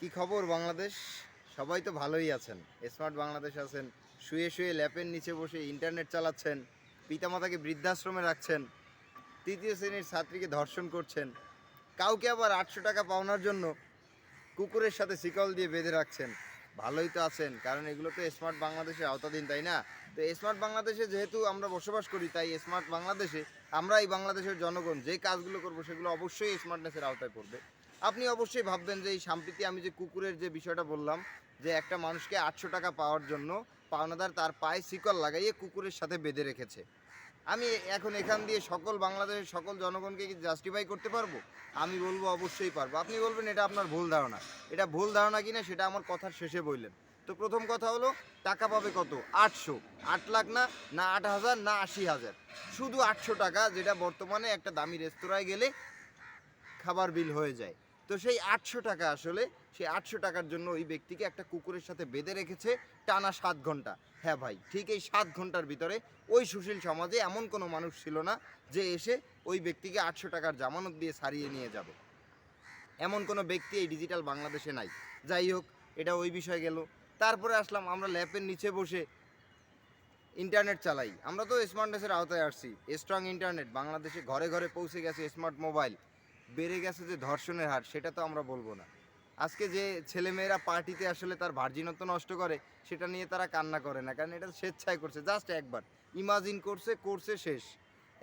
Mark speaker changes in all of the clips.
Speaker 1: কি খবর বাংলাদেশ? সবাই তো ভালোই আছেন। স্মার্ট বাংলাদেশ আছেন। শুয়ে শুয়ে ল্যাপের নিচে বসে ইন্টারনেট চালাচ্ছেন, পিতামাতাকে বৃদ্ধাশ্রমে রাখছেন, তৃতীয় শ্রেণির ছাত্রীকে ধর্ষণ করছেন, কাউকে আবার আটশো টাকা পাওনার জন্য কুকুরের সাথে শিকল দিয়ে বেঁধে রাখছেন। ভালোই তো আছেন, কারণ এগুলো তো স্মার্ট বাংলাদেশের আওতাধীন, তাই না? তো স্মার্ট বাংলাদেশে যেহেতু আমরা বসবাস করি, তাই স্মার্ট বাংলাদেশে আমরা এই বাংলাদেশের জনগণ, যে কাজগুলো করব সেগুলো অবশ্যই স্মার্টনেসের আওতায় পড়বে। আপনি অবশ্যই ভাববেন যে এই সাম্প্রতি, আমি যে কুকুরের যে বিষয়টা বললাম, যে একটা মানুষকে আটশো টাকা পাওয়ার জন্য পাওনাদার তার পায়ে শিকল লাগাইয়ে কুকুরের সাথে বেঁধে রেখেছে। আমি এখন এখান দিয়ে সকল বাংলাদেশের সকল জনগণকে কি জাস্টিফাই করতে পারব? আমি বলব অবশ্যই পারব। আপনি বলবেন এটা আপনার ভুল ধারণা। এটা ভুল ধারণা কিনা সেটা আমার কথার শেষে বললেন। তো প্রথম কথা হলো, টাকা পাবে কত? আটশো। আট লাখ না না আট হাজার, না আশি হাজার। শুধু আটশো টাকা যেটা বর্তমানে একটা দামি রেস্তোরাঁয় গেলে খাবার বিল হয়ে যায়। তো সেই আটশো টাকা আসলে, সেই আটশো টাকার জন্য ওই ব্যক্তিকে একটা কুকুরের সাথে বেঁধে রেখেছে টানা সাত ঘণ্টা। হ্যাঁ ভাই, ঠিক এই সাত ঘণ্টার ভিতরে ওই সুশীল সমাজে এমন কোনো মানুষ ছিল না যে এসে ওই ব্যক্তিকে আটশো টাকার জামানত দিয়ে সারিয়ে নিয়ে যাবে। এমন কোনো ব্যক্তি এই ডিজিটাল বাংলাদেশে নাই। যাই হোক, এটা ওই বিষয় গেল। তারপরে আসলাম, আমরা ল্যাপের নিচে বসে ইন্টারনেট চালাই। আমরা তো স্মার্টনেসের আওতায় আসছি। স্ট্রং ইন্টারনেট, বাংলাদেশে ঘরে ঘরে পৌঁছে গেছে স্মার্ট মোবাইল। বেড়ে গেছে যে ধর্ষণের হার, সেটা তো আমরা বলব না। আজকে যে ছেলেমেয়েরা পার্টিতে আসলে তার ভার্জিনত্ব নষ্ট করে, সেটা নিয়ে তারা কান্না করে না, কারণ এটা স্বেচ্ছায় করছে। জাস্ট একবার। ইমাজিন করছে করছে শেষ।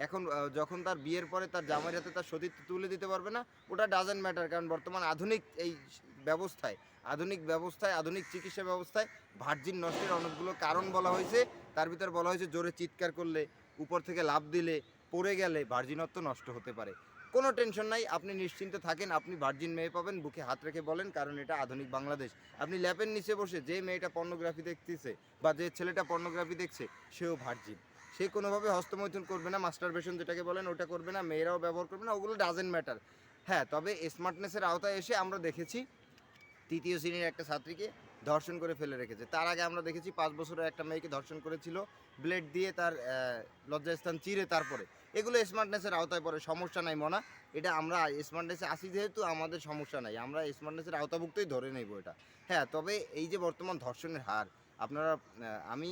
Speaker 1: এখন যখন তার বিয়ের পরে তার জামাই হাতে তার সতীত্ব তুলে দিতে পারবে না, ওটা ডাজেন্ট ম্যাটার কারণ বর্তমান আধুনিক এই ব্যবস্থায়, আধুনিক ব্যবস্থায়, আধুনিক চিকিৎসা ব্যবস্থায় ভার্জিন নষ্টের অনেকগুলো কারণ বলা হয়েছে। তার ভিতর বলা হয়েছে, জোরে চিৎকার করলে, উপর থেকে লাভ দিলে, পড়ে গেলে ভার্জিনত্ব নষ্ট হতে পারে। কোনো টেনশন নাই, আপনি নিশ্চিন্তে থাকেন, আপনি ভার্জিন মেয়ে পাবেন, বুকে হাত রেখে বলেন, কারণ এটা আধুনিক বাংলাদেশ। আপনি ল্যাপের নিচে বসে যে মেয়েটা পর্নোগ্রাফি দেখতেছে বা যে ছেলেটা পর্নোগ্রাফি দেখছে, সেও ভার্জিন। সে কোনোভাবে হস্তমৈথুন করবে না মাস্টার মাস্টারবেশন যেটাকে বলেন, ওটা করবে না, মেয়েরাও ব্যবহার করবে না, ওগুলো ডাজেন্ট ম্যাটার হ্যাঁ তবে স্মার্টনেসের আওতায় এসে আমরা দেখেছি, তৃতীয় শ্রেণির একটা ছাত্রীকে ধর্ষণ করে ফেলে রেখেছে। তার আগে আমরা দেখেছি পাঁচ বছরের একটা মেয়েকে ধর্ষণ করেছিল, ব্লেড দিয়ে তার লজ্জাস্থান চিরে তারপরে। এগুলো স্মার্টনেসের আওতায় পড়ে, সমস্যা নাই মনা। এটা আমরা স্মার্টনেসে আসি যেহেতু, আমাদের সমস্যা নাই। আমরা স্মার্টনেসের আওতাভুক্তই ধরে নেব এটা। হ্যাঁ তবে এই যে বর্তমান ধর্ষণের হার, আপনারা আমি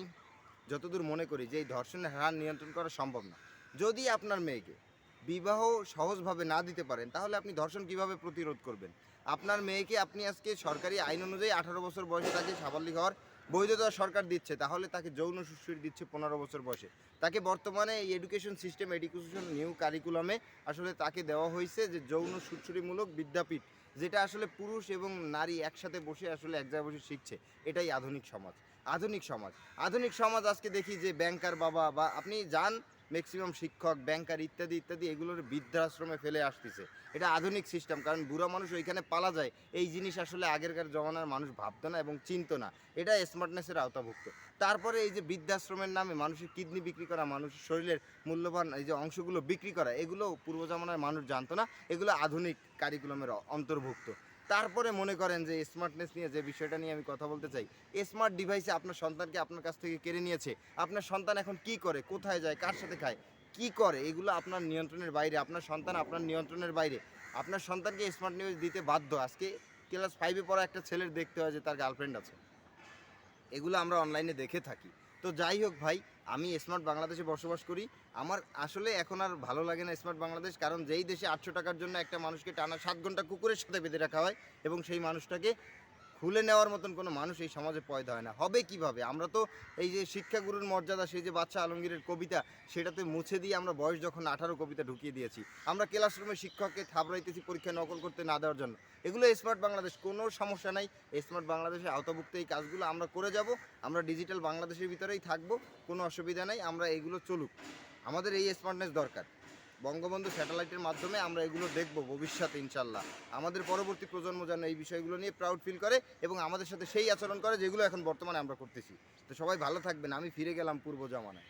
Speaker 1: যতদূর মনে করি যে এই ধর্ষণের হার নিয়ন্ত্রণ করা সম্ভব না। যদি আপনার মেয়েকে বিবাহ সহজভাবে না দিতে পারেন, তাহলে আপনি ধর্ষণ কীভাবে প্রতিরোধ করবেন? আপনার মেয়েকে আপনি আজকে সরকারি আইন অনুযায়ী আঠারো বছর বয়সে তাকে সাবালিক হওয়ার বৈধতা সরকার দিচ্ছে, তাহলে তাকে যৌন সুশ্রী দিচ্ছে পনেরো বছর বয়সে। তাকে বর্তমানে এই এডুকেশন সিস্টেম এডুকেশন নিউ কারিকুলামে আসলে তাকে দেওয়া হয়েছে যে যৌন সুশ্রীমূলক বিদ্যাপীঠ, যেটা আসলে পুরুষ এবং নারী একসাথে বসে আসলে এক জায়গায় বসে শিখছে। এটাই আধুনিক সমাজ আধুনিক সমাজ। আধুনিক সমাজ আজকে দেখি যে ব্যাংকার বাবা বা আপনি যান ম্যাক্সিমাম শিক্ষক ব্যাংকার ইত্যাদি ইত্যাদি এগুলোর বৃদ্ধাশ্রমে ফেলে আসতেছে। এটা আধুনিক সিস্টেম কারণ বুড়া মানুষ ওইখানে পালা যায়। এই জিনিস আসলে আগেরকার জমানার মানুষ ভাবতো না এবং চিনতো না। এটা স্মার্টনেসের আওতাভুক্ত। তারপরে এই যে বৃদ্ধাশ্রমের নামে মানুষের কিডনি বিক্রি করা, মানুষের শরীরের মূল্যবান এই যে অংশগুলো বিক্রি করা, এগুলো পূর্ব জমানার মানুষ জানতো না। এগুলো আধুনিক কারিকুলামের অন্তর্ভুক্ত। তারপরে মনে করেন যে স্মার্টনেস নিয়ে যে বিষয়টা নিয়ে আমি কথা বলতে চাই স্মার্ট ডিভাইসে আপনার সন্তানকে আপনার কাছ থেকে কেড়ে নিয়েছে, আপনার সন্তান এখন কি করে, কোথায় যায়, কার সাথে খায়, কি করে, এগুলো আপনার নিয়ন্ত্রণের বাইরে, আপনার সন্তান আপনার নিয়ন্ত্রণের বাইরে, আপনার সন্তানকে স্মার্ট নিউজ দিতে বাধ্য। আজকে ক্লাস ফাইভে পড়া একটা ছেলের দেখতে হয় যে তার গার্লফ্রেন্ড আছে। এগুলো আমরা অনলাইনে দেখে থাকি। তো যাই হোক ভাই আমি স্মার্ট বাংলাদেশে বসবাস করি। আমার আসলে এখন আর ভালো লাগে না স্মার্ট বাংলাদেশ, কারণ যেই দেশে আটশো টাকার জন্য একটা মানুষকে টানা সাত ঘণ্টা কুকুরের সাথে বেঁধে রাখা হয় এবং সেই মানুষটাকে খুলে নেওয়ার মতন কোনো মানুষ এই সমাজে পয়দা হয় না। হবে কীভাবে? আমরা তো এই যে শিক্ষাগুরুর মর্যাদা, সেই যে বাচ্চা আলমগীরের কবিতা, সেটাতে মুছে দিয়ে আমরা বয়স যখন আঠারো কবিতা ঢুকিয়ে দিয়েছি। আমরা ক্লাসরুমে শিক্ষককে থাবড়াইতেছি পরীক্ষা নকল করতে না দেওয়ার জন্য। এগুলো স্মার্ট বাংলাদেশ, কোনো সমস্যা নাই। স্মার্ট বাংলাদেশের আওতাভুক্ত এই কাজগুলো আমরা করে যাব। আমরা ডিজিটাল বাংলাদেশের ভিতরেই থাকব। কোনো অসুবিধা নাই। আমরা এগুলো চলুক। আমাদের এই স্মার্টনেস দরকার। বঙ্গবন্ধু স্যাটেলাইটের মাধ্যমে আমরা এগুলো দেখব ভবিষ্যতে ইনশাল্লাহ আমাদের পরবর্তী প্রজন্ম যেন এই বিষয়গুলো নিয়ে প্রাউড ফিল করে এবং আমাদের সাথে সেই আচরণ করে যেগুলো এখন বর্তমানে আমরা করতেছি। তো সবাই ভালো থাকবেন। আমি ফিরে গেলাম পূর্ব জমানায়।